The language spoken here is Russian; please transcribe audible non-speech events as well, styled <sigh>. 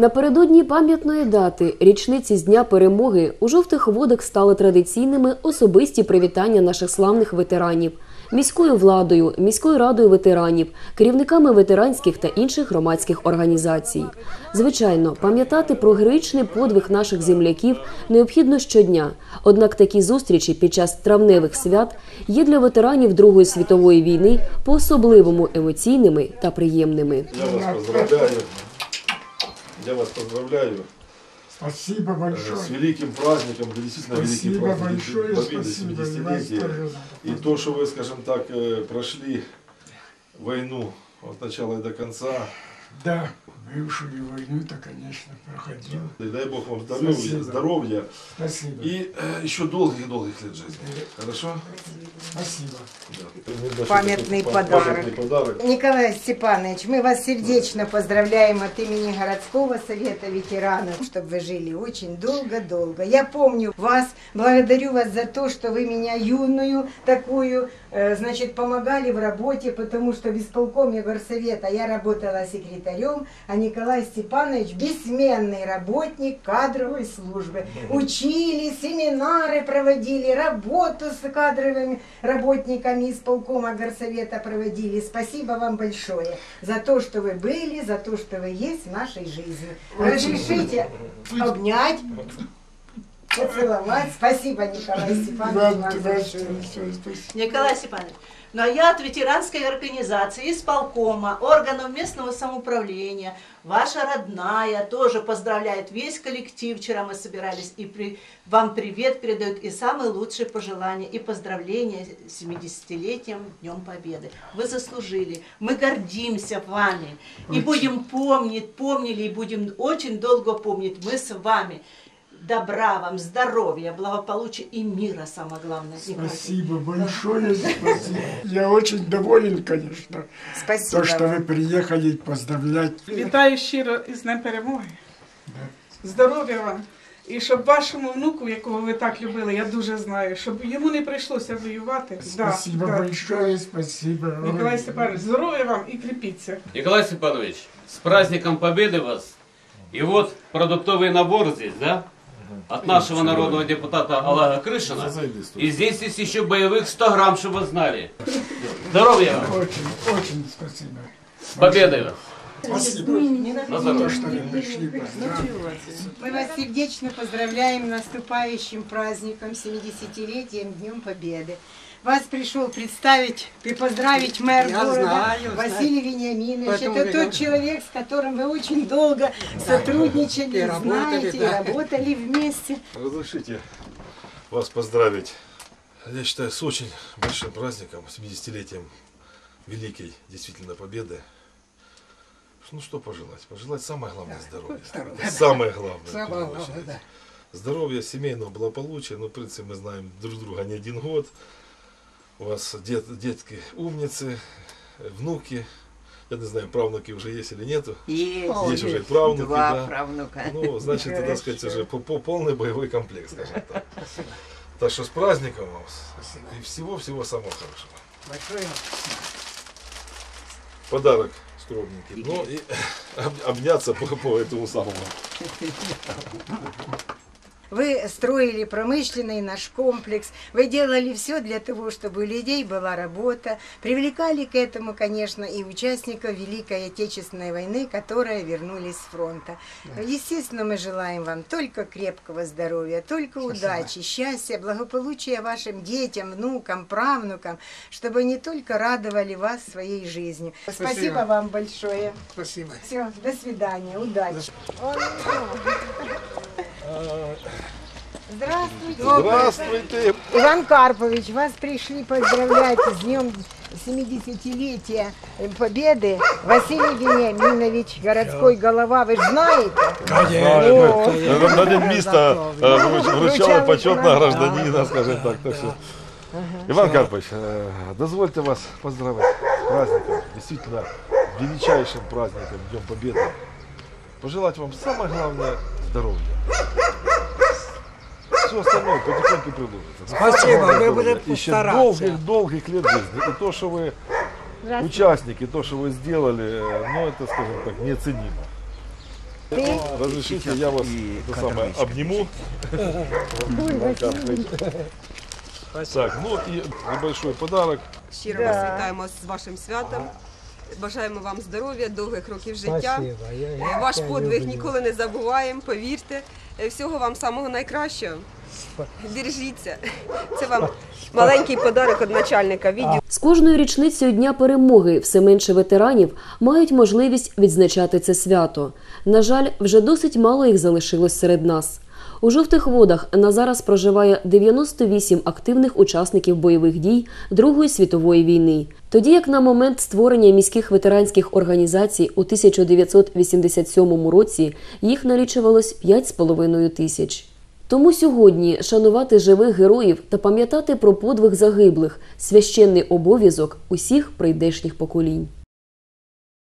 Напередодні пам'ятної дати річниці з дня перемоги у жовтих водах стали традиційними особисті привітання наших славних ветеранів міською владою, міською радою ветеранів, керівниками ветеранських та інших громадських організацій. Звичайно, пам'ятати про героїчний подвиг наших земляків необхідно щодня. Однак такі зустрічі під час травневих свят є для ветеранів Другої світової війни по-особливому емоційними та приємними. Я вас поздравляю. Я вас поздравляю Спасибо э, большое. с великим праздником, это действительно великий Спасибо праздник большое, Победы спасибо. И вас 70-летия. тоже. И то, что вы, скажем так, э, прошли войну от начала и до конца. Да, бывшую войну-то, конечно, проходил. И дай Бог вам здоровья, Спасибо. здоровья Спасибо. и э, еще долгих-долгих лет жизни. Хорошо? Спасибо. Да. Памятный Пам- подарок. Памятный подарок. Николай Степанович, мы вас сердечно поздравляем от имени городского совета ветеранов, чтобы вы жили очень долго-долго. Я помню вас, благодарю вас за то, что вы меня юную такую, э, значит, помогали в работе, потому что в исполкоме горсовета я работала секретарем, а Николай Степанович бессменный работник кадровой службы. Учили, семинары проводили, работу с кадровыми работниками исполкома горсовета проводили. Спасибо вам большое за то, что вы были, за то, что вы есть в нашей жизни. Разрешите обнять, поцеловать. Спасибо, Николай Степанович, большое. спасибо. Николай Степанович, ну а я от ветеранской организации, исполкома, органов местного самоуправления, ваша родная тоже поздравляет весь коллектив. Вчера мы собирались и при, вам привет передают и самые лучшие пожелания и поздравления с 70-летием Днем Победы. Вы заслужили. Мы гордимся вами и будем помнить, помнили и будем очень долго помнить. Мы с вами Добра вам, здоровья, благополучия и мира, самое главное. Николай Спасибо большое, спасибо. Я очень доволен, конечно, Спасибо. то, что вам. вы приехали поздравлять. Вітаю щиро із Днем перемоги. Здоров'я вам. І щоб вашому внуку, якого ви так любили, я дуже знаю, щоб йому не прийшлося воювати. Да, Спасибо да. большое, спасибо. Николай Ой. Степанович, здоров'я вам і кріпіться. Николай Степанович, с праздником Победы вас. И вот продуктовый набор здесь, да? От нашего народного депутата Аллага Крышина. И здесь есть еще боевых 100 грамм, чтобы вы знали. Здоровья вам. Очень, очень спасибо. Вас. Спасибо. На То, здоровье. что вы пришли поздравить. Мы вас сердечно поздравляем с наступающим праздником 70-летием Днем Победы. Вас пришел представить и поздравить мэр Я города знаю, Василий Вениаминович. Поэтому Это я- тот человек, с которым вы очень долго сотрудничали, И работали, знаете, и да. работали вместе. Разрешите вас поздравить, я считаю, с очень большим праздником, 70-летием Великой действительно Победы. Ну что пожелать? Пожелать самое главное здоровье. Это Самое главное. Самое главное, да. Здоровья, семейного благополучия. Ну, в принципе, мы знаем друг друга не один год. У вас дет, детки умницы, внуки. Я не знаю, правнуки уже есть или нету. Есть. Есть уже и правнуки, Два да. правнука. Ну, значит, так сказать, уже по, по- полный боевой комплект, скажем так. Так что с праздником вам. И всего-всего самого хорошего. Большое Подарок скромненький. Ну и <laughs> об- обняться по, по этому самому. <laughs> Вы строили промышленный наш комплекс, вы делали все для того, чтобы у людей была работа, привлекали к этому, конечно, и участников Великой Отечественной войны, которые вернулись с фронта. Естественно, мы желаем вам только крепкого здоровья, только удачи, счастья, благополучия вашим детям, внукам, правнукам, чтобы они только радовали вас своей жизнью. Спасибо, вам большое. Спасибо. Все, до свидания, удачи. Здравствуйте. Здравствуйте! Иван Карпович, вас пришли поздравлять с днем 70-летия Победы. Василий Вениаминович, городской голова, вы же знаете? О, На день міста вручали почетного гражданина, скажем так. так что. Иван Карпович, э, дозвольте вас поздравить с праздником, действительно величайшим праздником, Днем Победы. Пожелать вам самое главное здоровья Все остальное потихоньку приложится. Но Спасибо, самое главное мы будем здоровья. Еще постараться. долгих-долгих лет жизни. И то, что вы участники, то, что вы сделали, э, ну это, скажем так, неоценимо. Разрешите, я вас это самое, обниму. Так, ну и небольшой подарок. Щиро вас вітаємо з вашим святом. Бажаємо вам здоров'я, довгих років життя. Е, Ваш подвиг ніколи не забуваємо, повірте. Е, Всього вам самого найкращого. Держіться. Це вам маленький подарок від начальника відділу. З кожною річницею Дня перемоги все менше ветеранів мають можливість відзначати це свято. На жаль, вже досить мало їх залишилось серед нас. У жовтих водах на зараз проживає 98 активних учасників бойових дій Другої світової війни. Тоді як на момент створення міських ветеранських організацій у 1987 році їх налічувалось 5,5 тисяч. Тому сьогодні шанувати живих героїв та пам'ятати про подвиг загиблих священний обов'язок усіх прийдешніх поколінь.